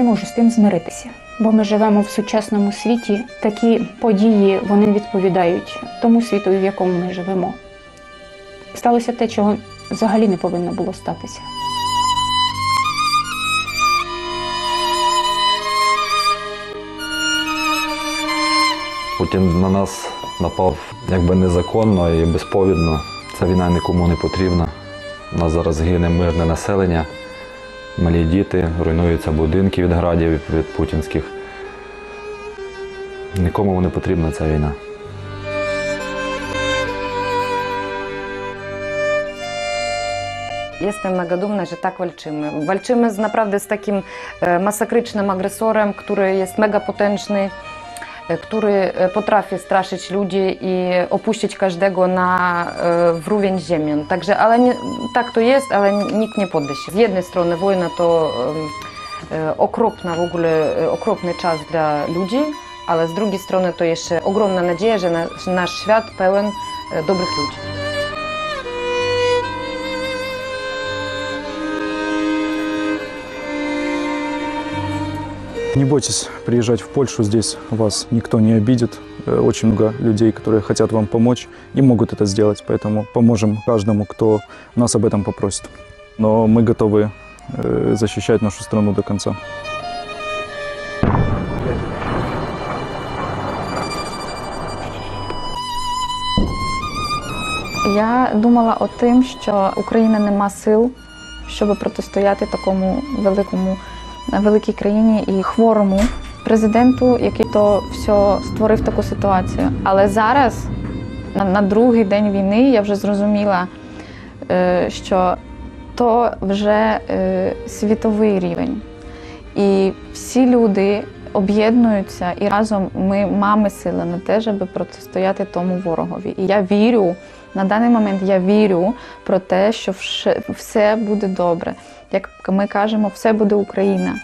Не можу з тим змиритися, бо ми живемо в сучасному світі. Такі події вони відповідають тому світу, в якому ми живемо. Сталося те, чого взагалі не повинно було статися. Путін на нас напав якби незаконно і безповідно. Ця війна нікому не потрібна. У нас зараз гине мирне населення, малі діти, руйнуються будинки від градів путінських. Нікому не потрібна ця війна. Walczymy. Walczymy z, naprawdę z takim e, masakrycznym agresorem, który jest mega potężny, e, który e, potrafi straszyć ludzi i opuścić każdego na e, wrówień ziemię. Także, ale nie, tak to jest, ale nikt nie podda się. Z jednej strony wojna to e, okropna w ogóle, e, okropny czas dla ludzi, ale z drugiej strony to jeszcze ogromna nadzieja, że nasz, świat pełen e, dobrych ludzi. Не бойтесь приезжать в Польшу, здесь вас никто не обидит. Э, Очень много людей, которые хотят вам помочь и могут это сделать, поэтому поможем каждому, кто нас об этом попросит. Но мы готовы э, защищать нашу страну до конца. Я думала о тим, що Україна не має сил, щоб протистояти такому великому великій країні і хворому президенту, який то все створив таку ситуацію. Але зараз, на, на другий день війни, я вже зрозуміла, е, що то вже е, світовий рівень. І всі люди об'єднуються, і разом ми маємо сили на те, щоб протистояти тому ворогові. І я вірю, на даний момент я вірю про те, що все буде добре. Як ми кажемо, все буде Україна.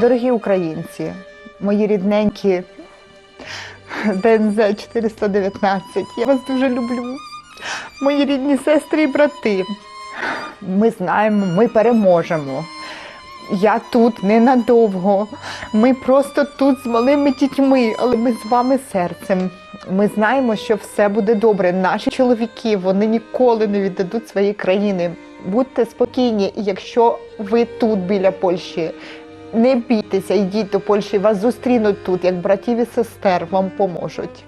Дорогі українці, мої рідненькі ДНЗ 419, я вас дуже люблю. Мої рідні сестри і брати. Ми знаємо, ми переможемо. Я тут ненадовго. Ми просто тут з малими дітьми, але ми з вами серцем. Ми знаємо, що все буде добре. Наші чоловіки вони ніколи не віддадуть свої країни. Будьте спокійні, якщо ви тут біля Польщі, не бійтеся, йдіть до Польщі, вас зустрінуть тут, як братів і сестер, вам поможуть.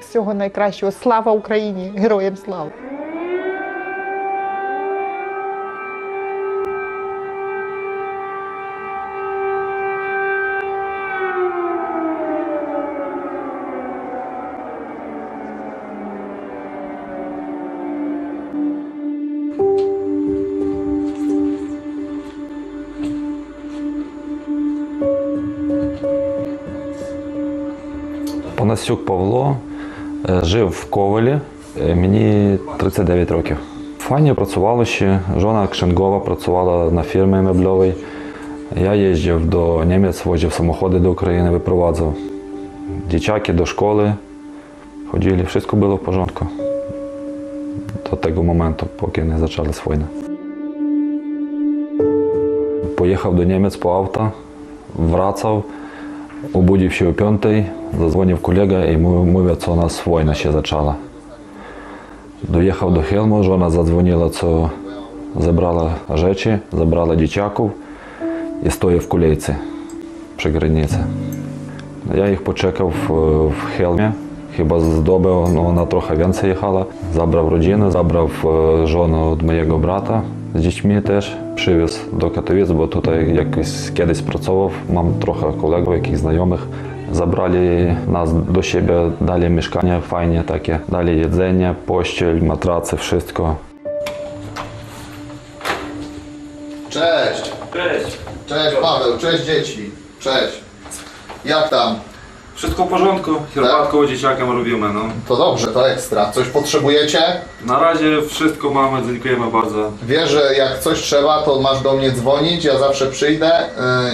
Всього найкращого. Слава Україні! Героям слава! Панасюк Павло е, жив в Ковелі, е, мені 39 років. В Фані працювало ще, жона Кшенгова працювала на фірмі мебльовій. Я їздив до Німець, возив самоходи до України, випроваджував. Дівчаки до школи ходили, все було в порządku. До того моменту, поки не почалась війна. Поїхав до Німець по авто, врацав, Обудив się o piątej, zadzwonił kolega i mu- mówił, co u nas wojna się zaczęła. Dojechał do Helmu, żona zadzwoniła, co zebrała rzeczy, zabrała dzieciaków i stoi w kolejce przy granicy. Ja ich poczekał w, w Helmie, chyba z doby no, ona trochę więcej jechała. Zabrał rodzinę, zabrał e, żonę od mojego Przywiózł do Katowic, bo tutaj jakoś kiedyś pracował. Mam trochę kolegów, jakichś znajomych. Zabrali nas do siebie, dali mieszkanie fajnie takie, dali jedzenie, pościel, matrace, wszystko. Cześć! Cześć. Cześć Paweł, cześć dzieci. Cześć. Jak tam? Wszystko w porządku, herbatkę dzieciakom robimy, no. To dobrze, to ekstra. Coś potrzebujecie? Na razie wszystko mamy, dziękujemy bardzo. Wiesz, że jak coś trzeba, to masz do mnie dzwonić, ja zawsze przyjdę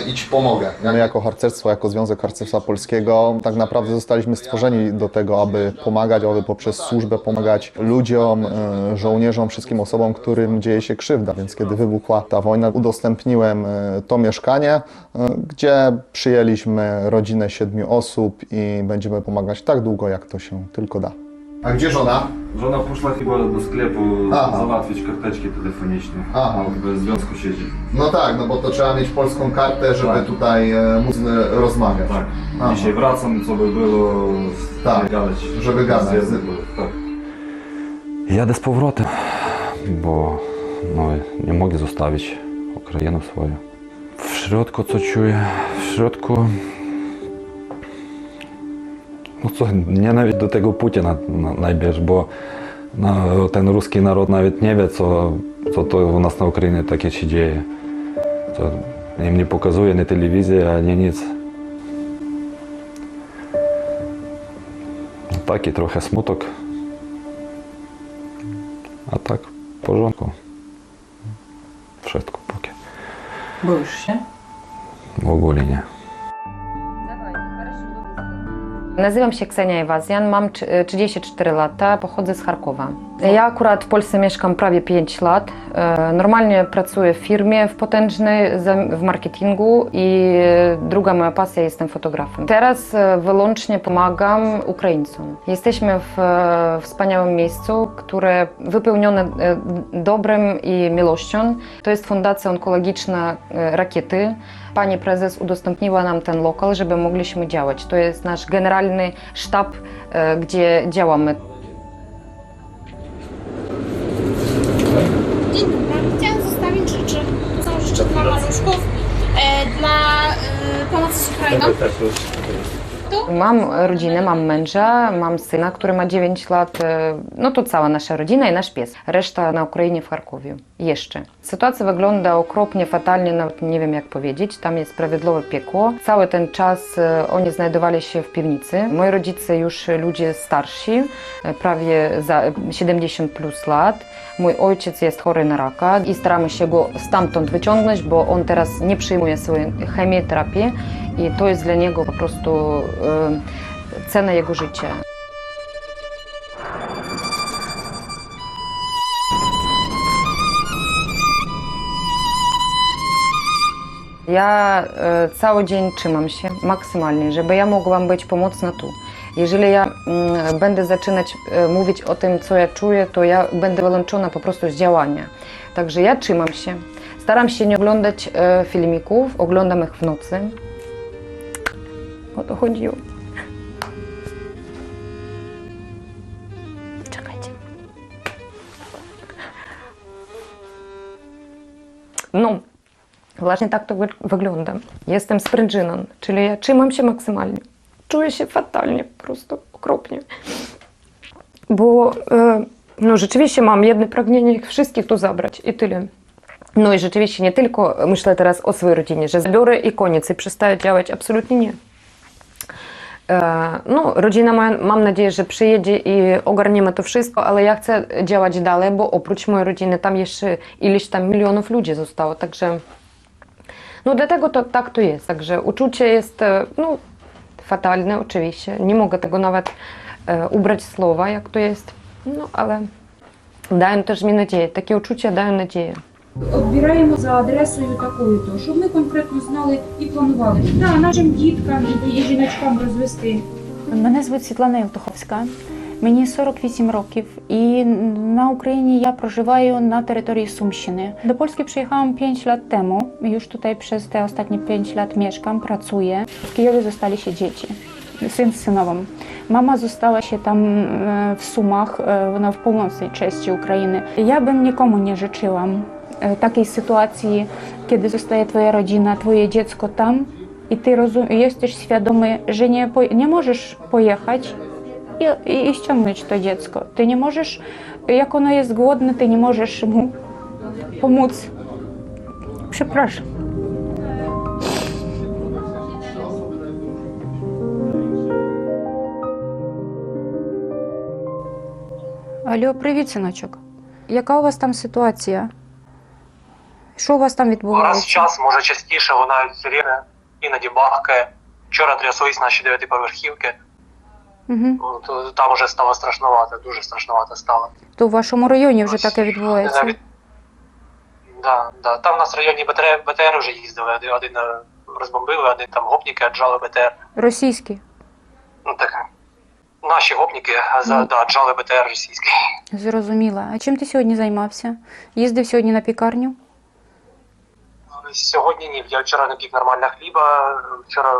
yy, i Ci pomogę. My jako harcerstwo, jako Związek Harcerstwa Polskiego tak naprawdę zostaliśmy stworzeni do tego, aby pomagać, aby poprzez służbę pomagać ludziom, yy, żołnierzom, wszystkim osobom, którym dzieje się krzywda. Więc kiedy wybuchła ta wojna, udostępniłem yy, to mieszkanie, yy, gdzie przyjęliśmy rodzinę siedmiu osób i będziemy pomagać tak długo, jak to się tylko da. A gdzie żona? Żona poszła chyba do sklepu Aha. załatwić karteczki telefoniczne. Aha. Jakby w związku siedzi. No tak, no bo to trzeba mieć polską kartę, żeby Tak. tutaj e, móc e, rozmawiać. Tak. Aha. Dzisiaj wracam, co by było, Tak, gadać. żeby gadać. Były, tak. Jadę z powrotem, bo no, nie mogę zostawić Ukrainę swoją. W środku co czuję? W środku... No co, nienawiść do tego Putina na- najbierz, bo ten ruski naród nawet nie wie, co, co to u nas na Ukrainie takie się dzieje. To im nie pokazuje nie telewizja, ani nic. Taki trochę smutok. A tak w porządku. Wszystko póki. Boisz się? W ogóle Nazywam się Ksenia Iwazjan, mam trzy- 34 lata, pochodzę z Charkowa. Ja akurat w Polsce mieszkam prawie 5 lat. E, Normalnie pracuję w firmie w potężnej w marketingu i druga moja pasja jestem fotografem. Teraz e, wyłącznie pomagam Ukraińcom. Jesteśmy w e, wspaniałym miejscu, które wypełnione e, dobrem i miłością. To jest Fundacja Onkologiczna e, Rakiety. Pani prezes udostępniła nam ten lokal, żeby mogliśmy działać. To jest nasz generalny sztab, e, gdzie działamy. Dzień dobry. Chciałam zostawić rzeczy. Są rzeczy dla maluszków, e, dla e, pomocy z Ukrainą. Mam rodzinę, mam męża, mam syna, który ma 9 lat. e, No to cała nasza rodzina i nasz pies. Reszta na Ukrainie w Charkowie. Jeszcze. Sytuacja wygląda okropnie, fatalnie, nawet nie wiem jak powiedzieć. Tam jest sprawiedliwe piekło. Cały ten czas e, oni znajdowali się w piwnicy. Moi rodzice już ludzie starsi, e, prawie za 70 plus lat. Mój ojciec jest chory na raka i staramy się go stamtąd wyciągnąć, bo on teraz nie przyjmuje swojej chemioterapii i to jest dla niego po prostu cena jego życia. Ja e, cały dzień trzymam się maksymalnie, żeby ja mogłam być pomocna tu. Jeżeli ja mm, będę zaczynać e, mówić o tym, co ja czuję, to ja będę wyłączona po prostu z działania. Także ja trzymam się. Staram się nie oglądać e, filmików, oglądam ich w nocy. O to No, to wy- wygląda. Jestem sprężyną, czyli ja trzymam się maksymalnie. Czuję się fatalnie, po prostu okropnie. Bo e, rzeczywiście mam jedno pragnienie ich wszystkich tu zabrać i tyle. No i rzeczywiście nie tylko myślę teraz o swojej rodzinie, że zabiorę i koniec i przestaję działać, absolutnie nie. E, No, rodzina moja, mam nadzieję, że przyjedzie i ogarniemy to wszystko, ale ja chcę działać dalej, bo oprócz mojej rodziny tam jeszcze ileś tam milionów ludzi zostało, także no dlatego to, tak to jest. Także uczucie jest e, no, fatalne oczywiście. Nie mogę tego nawet e, ubrać słowa, jak to jest. No ale dają też mi nadzieję. Takie uczucia dają nadzieję. Обираємо за адресою такою, то щоб ми конкретно знали і планували. Да, нашим діткам і жіночкам розвести. Мене звуть Світлана Євтуховська. Мені 48 років, і на Україні я проживаю на terytorii Sumщiny. Do Polski przyjechałam 5 lat temu. Już tutaj przez te ostatnie 5 lat mieszkam, pracuję. W Kijowie zostali dzieci. Mama została się tam e, w Sumach, e, no, w północnej części Ukrainy. Ja bym nikomu nie życzyłam e, takiej sytuacji, kiedy zostaje twoja rodzina, twoje dziecko tam i ty rozum- jesteś świadomy, że nie, po- nie możesz pojechać i, i, i ściągnąć to dziecko. Ty nie możesz, jak ono jest głodne, ty nie możesz mu pomóc. Przepraszam. Алло, привіт, синочок. Яка у вас там ситуація? Що у вас там Раз в відбувається? час, може частіше, лунають сирени, іноді бахкає. Вчора тряслись наші дев'ятиповерхівки. Угу. Там вже стало страшновато, дуже страшновато стало. То в вашому районі вже таке відбувається. Навіть- Да, да. Там у нас в районі БТР, БТР вже їздили, один, розбомбили, один там гопніки отжали БТР. Російські. Ну так. Наші гопніки а за, Ну. БТР російський. Зрозуміла. А чим ти сьогодні займався? Їздив сьогодні на пікарню? Сьогодні ні, я вчора не пік нормально хліба, вчора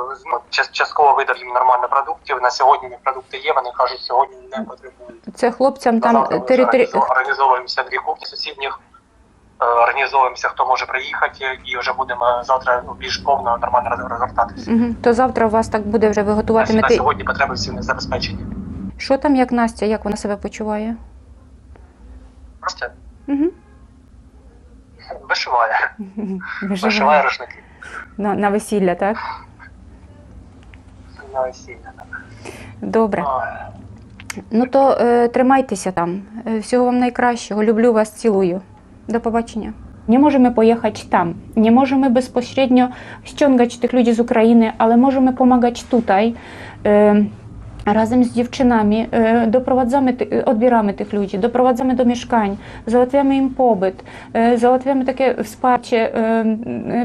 частково видав їм нормально продуктів. На сьогодні продукти є, вони кажуть, сьогодні не потребують. Це хлопцям там територі... організовуємося дві кухні сусідніх, е, організовуємося, хто може приїхати, і вже будемо завтра ну, більш повно нормально роз- розгортатися. Угу. То завтра у вас так буде вже ви На, на сьогодні потреби всі не забезпечені. Що там, як Настя, як вона себе почуває? Просто Угу. вишиває, вишиває рушники На, на весілля, так? на весілля. так. Добре. Ой. Ну то е, тримайтеся там. Е, Всього вам найкращого. Люблю вас, цілую. До побачення. Nie możemy pojechać tam, nie możemy bezpośrednio ściągać tych ludzi z Ukrainy, ale możemy pomagać tutaj. E, Razem z dziewczynami e, doprowadzamy, ty- odbieramy tych ludzi, doprowadzamy do mieszkań, załatwiamy im pobyt, e, załatwiamy takie wsparcie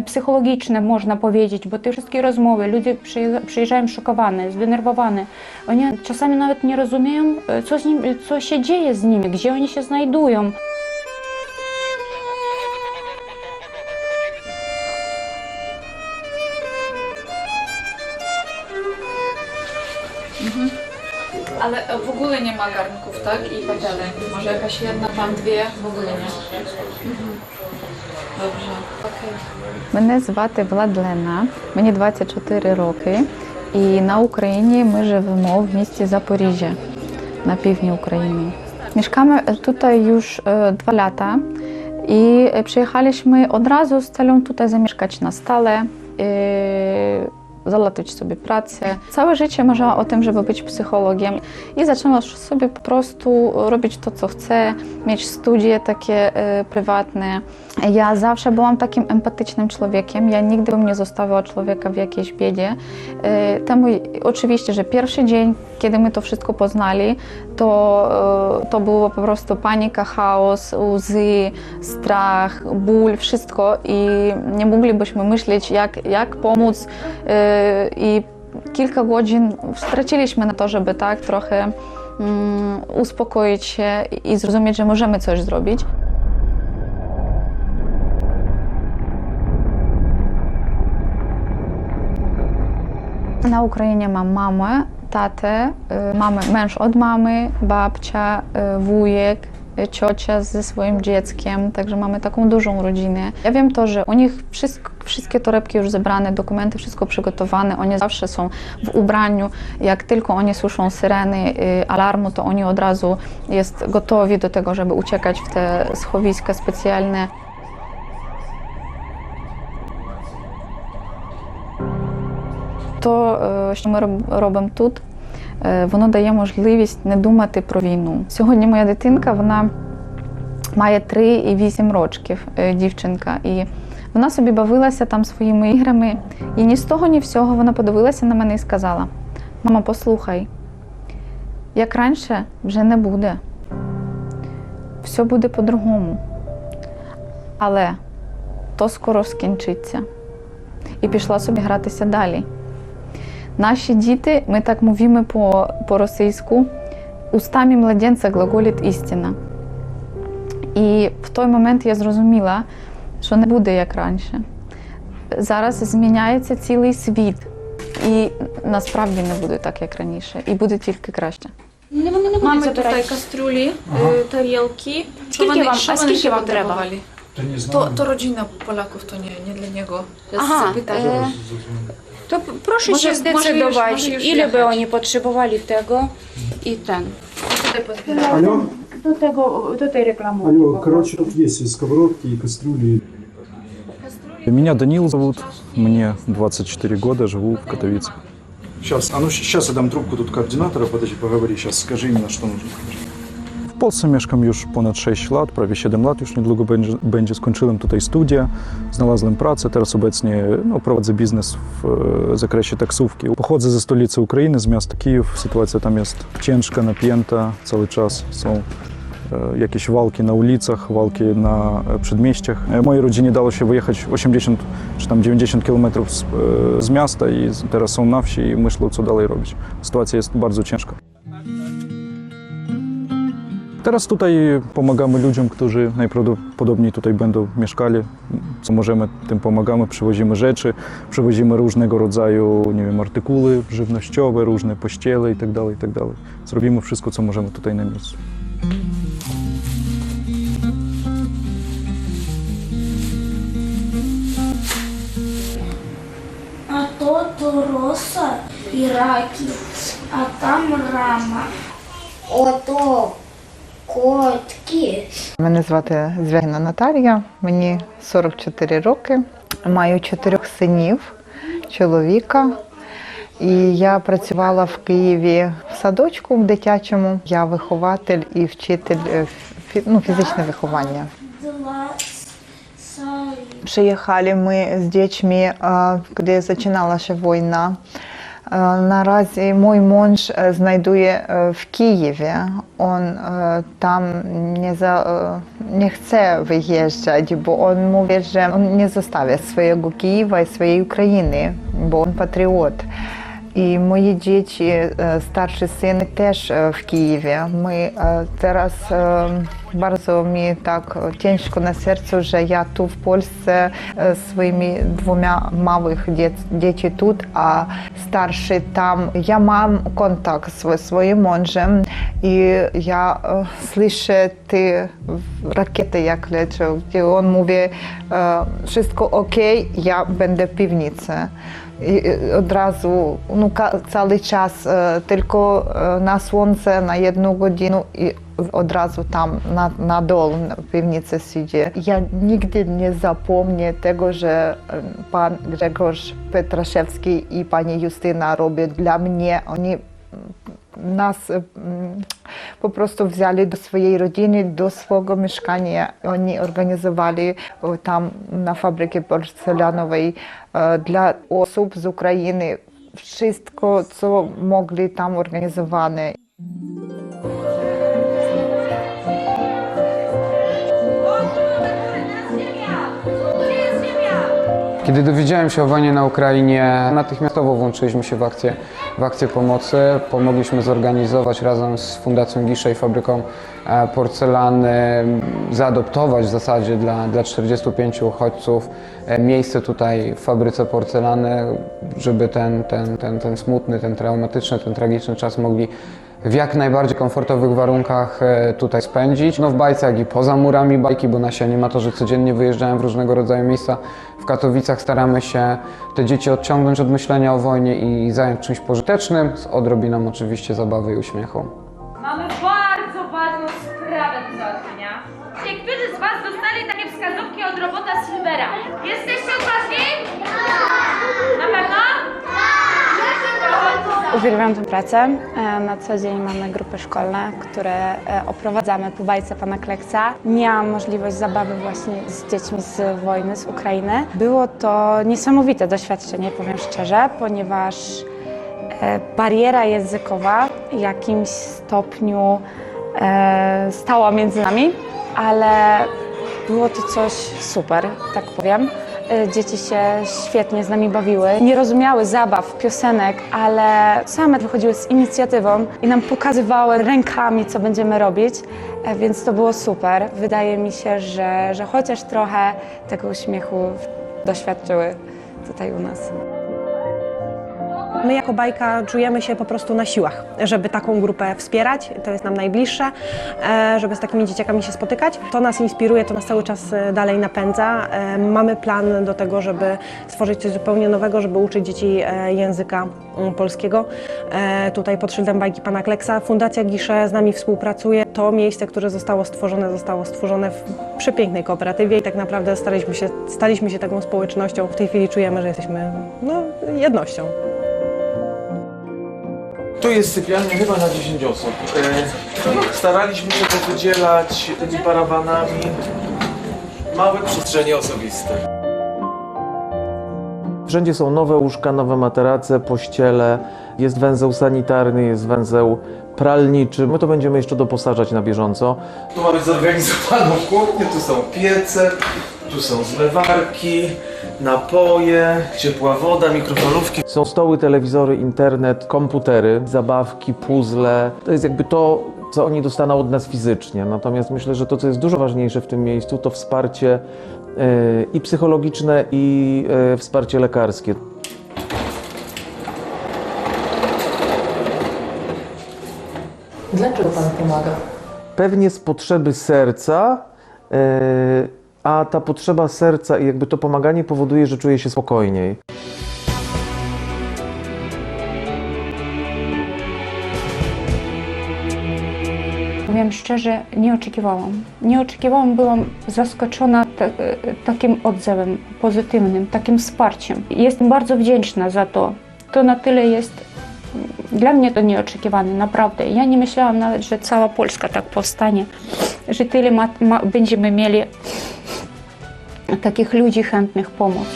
psychologiczne, można powiedzieć, bo te wszystkie rozmowy, ludzie przyje- przyjeżdżają szokowane, zdenerwowane. Oni czasami nawet nie rozumieją, co, nim, co się dzieje z nimi, gdzie oni się znajdują. Ale w ogóle nie ma garnków, tak? I patelni. Może jakaś jedna, tam dwie? W ogóle nie. Dobrze, okej. Мене звати Владлена, мені 24 роки, і на Україні ми живемо в місті Запоріжжя на півдні України. Mieszkamy tutaj już e, dwa lata i e, przyjechaliśmy od razu z celem tutaj zamieszkać na stale, e, załatwić sobie pracę. Całe życie marzyłam o tym, żeby być psychologiem i zaczęłam sobie po prostu robić to, co chcę, mieć studia takie e, prywatne. Ja zawsze byłam takim empatycznym człowiekiem. Ja nigdy bym nie zostawiła człowieka w jakiejś biedzie. E, Temu oczywiście, że pierwszy dzień, kiedy my to wszystko poznali, to, e, to było po prostu panika, chaos, łzy, strach, ból, wszystko i nie moglibyśmy myśleć, jak, jak pomóc. E, I kilka godzin straciliśmy na to, żeby tak trochę mm, uspokoić się i zrozumieć, że możemy coś zrobić. Na Ukrainie mam mamę, y, mamy męż od mamy, babcia, y, wujek, y, ciocia ze swoim dzieckiem, także mamy taką dużą rodzinę. Ja wiem to, że u nich wszystko, wszystkie torebki już zebrane, dokumenty, wszystko przygotowane, oni zawsze są w ubraniu. Jak tylko oni słyszą syreny alarmu, to oni od razu jest gotowi do tego, żeby uciekać w te schowiska specjalne. То, е, що ми робимо тут, е, воно дає можливість не думати про війну. Сьогодні моя дитинка вона має 3 і 8 років, е, дівчинка, і вона собі бавилася там своїми іграми. І ні з того, ні всього вона подивилася на мене і сказала: Мама, послухай, як раніше вже не буде. Все буде по-другому. Але то скоро скінчиться. І пішла собі гратися далі. Наші діти, ми так мовимо по, по-російську, устами младенця глаголить істина. І в той момент я зрозуміла, що не буде як раніше. Зараз зміняється цілий світ, і насправді не буде так, як раніше, і буде тільки краще. Не, вони не будуть забирати. tutaj kastruли, e, tarілки. Скільки вам, а скільки вам треба? To, to rodzina Polaków, to nie, nie dla niego. Ja Ага, zapytam. e, to proszę Może- się może już- zdecydować, może już ile by jechać. oni potrzebowali tego i ten. Алло, Do tego, do tej reklamy. алло, короче, тут есть и сковородки, и кастрюли. Меня Данил зовут, мне 24 года, живу в Катовице. Сейчас, а ну сейчас я дам трубку тут координатора, подожди, поговори, сейчас скажи именно, что нужно. Mieszkam już ponad 6 lat, prawie 7 lat, niedługo będzie, skończyłem tutaj studia, znalazłem pracę, teraz obecnie prowadzę biznes w e, zakresie taksówki. Pochodzę ze z miasta Kijów, sytuacja tam jest ciężka, napięta, cały czas są e, walki na ulicach, walki na e, przedmieściach. E, Mojej rodzinie dało się wyjechać 80 czy tam 90 kilometrów z, e, z miasta i z- teraz są na wsi i myślą, co dalej robić. Sytuacja jest bardzo ciężka. Teraz tutaj pomagamy ludziom, którzy najprawdopodobniej tutaj będą mieszkali. Co możemy, tym pomagamy, przywozimy rzeczy, przywozimy różnego rodzaju, nie wiem, artykuły żywnościowe, różne pościele i tak dalej, i tak dalej. Zrobimy wszystko, co możemy tutaj na miejscu. А то Тороса і Раків, а там рама. Ото котки. Мене звати Звягіна Наталія, мені 44 роки. Маю чотирьох синів, чоловіка. І я працювала в Києві в садочку в дитячому. Я вихователь і вчитель е, ну, фізичне виховання. Приїхали ми з дітьми, а, А, Наразі мій муж е, знайдує е, в Києві. Он е, там не, за, е, не хоче виїжджати, бо він мовить, що він не заставить свого Києва і своєї України, бо він patriot. І мої діти, е, старший син теж е, в Києві. Ми е, зараз е, bardzo mi tak ciężko na sercu, że ja tu w Polsce e, swoimi dwoma małych dziec, dzieci tu, a starszy tam. Ja mam kontakt ja e, słyszę te rakiety jak lecą, gdzie on mówi e, wszystko ok, ja będę w piwnicy. I i od razu no, ka- cały czas e, tylko e, na słońce na jedną godzinę i od razu tam na, na dół w piwnicy siedzi. Ja nigdy nie zapomnę tego, że e, pan Grzegorz Petraszewski i pani Mm, mm, wzięli do swojej rodziny, do swojego mieszkania. Oni organizowali o, tam na fabryce porcelanowej e, dla osób z Ukrainy wszystko, co mogli tam organizowane. Kiedy dowiedziałem się o wojnie na Ukrainie, natychmiastowo włączyliśmy się w akcję, w akcję pomocy. Pomogliśmy zorganizować razem z Fundacją Gisza i Fabryką e, Porcelany, zaadoptować w zasadzie dla, dla 45 uchodźców e, miejsce tutaj w fabryce porcelany, żeby ten, ten, ten, ten smutny, ten traumatyczny, ten tragiczny czas mogli w jak najbardziej komfortowych warunkach e, tutaj spędzić. No w bajce, jak i poza murami bajki, bo nasi animatorzy codziennie wyjeżdżają w różnego rodzaju miejsca. W Katowicach staramy się te dzieci odciągnąć od myślenia o wojnie i zająć czymś pożytecznym, z odrobiną oczywiście zabawy i uśmiechu. Mamy bardzo ważną sprawę do załatwienia. Niektórzy z Was dostali takie wskazówki od robota Silvera. Jesteście Uwielbiam tę pracę. E, Na co dzień mamy grupy szkolne, które e, oprowadzamy po bajce pana Kleksa. Miałam możliwość zabawy właśnie z dziećmi z wojny, z Ukrainy. Było to niesamowite doświadczenie, powiem szczerze, ponieważ e, bariera językowa w jakimś stopniu stała między nami, ale było to coś super, tak powiem. E, Dzieci się świetnie z nami bawiły. Nie rozumiały zabaw, piosenek, ale same wychodziły z inicjatywą i nam pokazywały rękami, co będziemy robić, e, więc to było super. Wydaje mi się, że, że chociaż trochę tego uśmiechu doświadczyły tutaj u nas. My jako bajka czujemy się po prostu na siłach, żeby taką grupę wspierać, to jest nam najbliższe, e, żeby z takimi dzieciakami się spotykać. To nas inspiruje, to nas cały czas e, dalej napędza. E, Mamy plan do tego, żeby stworzyć coś zupełnie nowego, żeby uczyć dzieci języka mm, polskiego. Tutaj pod szyldem bajki pana Kleksa. Fundacja Gisze z nami współpracuje. To miejsce, które zostało stworzone, zostało stworzone w przepięknej kooperatywie i tak naprawdę staliśmy się, staliśmy się taką społecznością. W tej chwili czujemy, że jesteśmy no, jednością. Tu jest sypialnia chyba na 10 osób. E, staraliśmy się powydzielać tymi parawanami małe przestrzenie osobiste. Wszędzie są nowe łóżka, nowe materace, pościele, jest węzeł sanitarny, jest węzeł pralniczy. My to będziemy jeszcze doposażać na bieżąco. Tu mamy zorganizowaną kuchnię, tu są piece, tu są zmywarki, napoje, ciepła woda, mikrofalówki. Są stoły, telewizory, internet, komputery, zabawki, puzzle. To jest jakby to, co oni dostaną od nas fizycznie. Natomiast myślę, że to, co jest dużo ważniejsze w tym miejscu, to wsparcie e, i psychologiczne, i e, wsparcie lekarskie. Dlaczego Pan pomaga? Pewnie z potrzeby serca, e, a ta potrzeba serca i jakby to pomaganie powoduje, że czuję się spokojniej. Powiem szczerze, nie oczekiwałam. Nie oczekiwałam, byłam zaskoczona ta, takim odzewem pozytywnym, takim wsparciem. Jestem bardzo wdzięczna za to. To na tyle jest dla mnie to nieoczekiwane, naprawdę. Ja nie myślałam nawet, że cała Polska tak powstanie, że tyle ma, ma, będziemy mieli takich ludzi chętnych pomóc.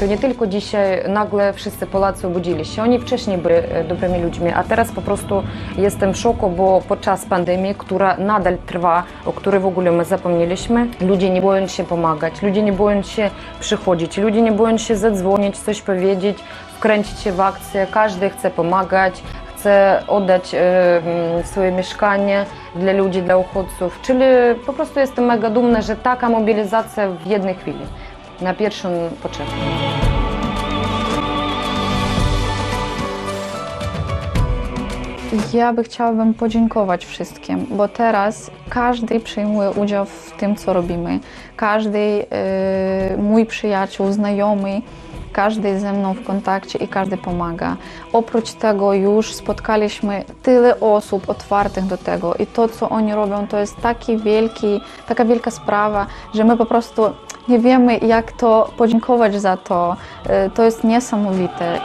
To nie tylko dzisiaj nagle wszyscy Polacy obudzili się. Oni wcześniej byli e, dobrymi ludźmi, a teraz po prostu jestem w szoku, bo podczas pandemii, która nadal trwa, o której w ogóle my zapomnieliśmy, ludzie nie boją się pomagać, ludzie nie boją się przychodzić, ludzie nie boją się zadzwonić, coś powiedzieć, wkręcić się w akcję. Każdy chce pomagać, chce oddać e, mm, swoje mieszkanie dla ludzi, dla uchodźców. Czyli po prostu jestem mega dumna, że taka mobilizacja w jednej chwili, na pierwszą potrzebę. Ja by chciałabym podziękować wszystkim, bo teraz każdy przyjmuje udział w tym, co robimy. Każdy e, mój przyjaciół, znajomy, każdy ze mną w kontakcie i każdy pomaga. Oprócz tego już spotkaliśmy tyle osób otwartych do tego i to, co oni robią, to jest taki wielki, taka wielka sprawa, że my po prostu nie wiemy, jak to podziękować za to. E, To jest niesamowite.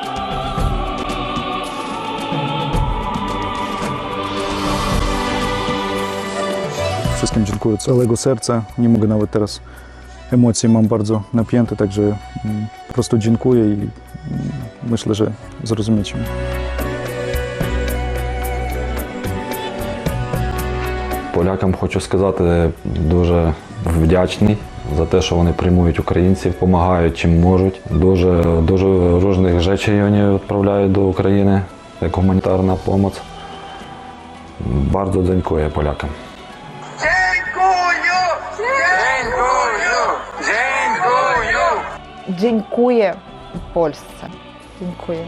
Wszystkim dziękuję z całego serca. Nie mogę nawet teraz, emocje mam bardzo napięte, także mm, po prostu dziękuję i mm, myślę, że zrozumiecie mnie. Полякам хочу сказати дуже вдячний за те, що вони приймують українців, допомагають чим можуть. Дуже дуже різних речей вони відправляють до України як гуманітарна допомога. Bardzo dziękuję Polakam. Dziękuję Polsce. Dziękuję.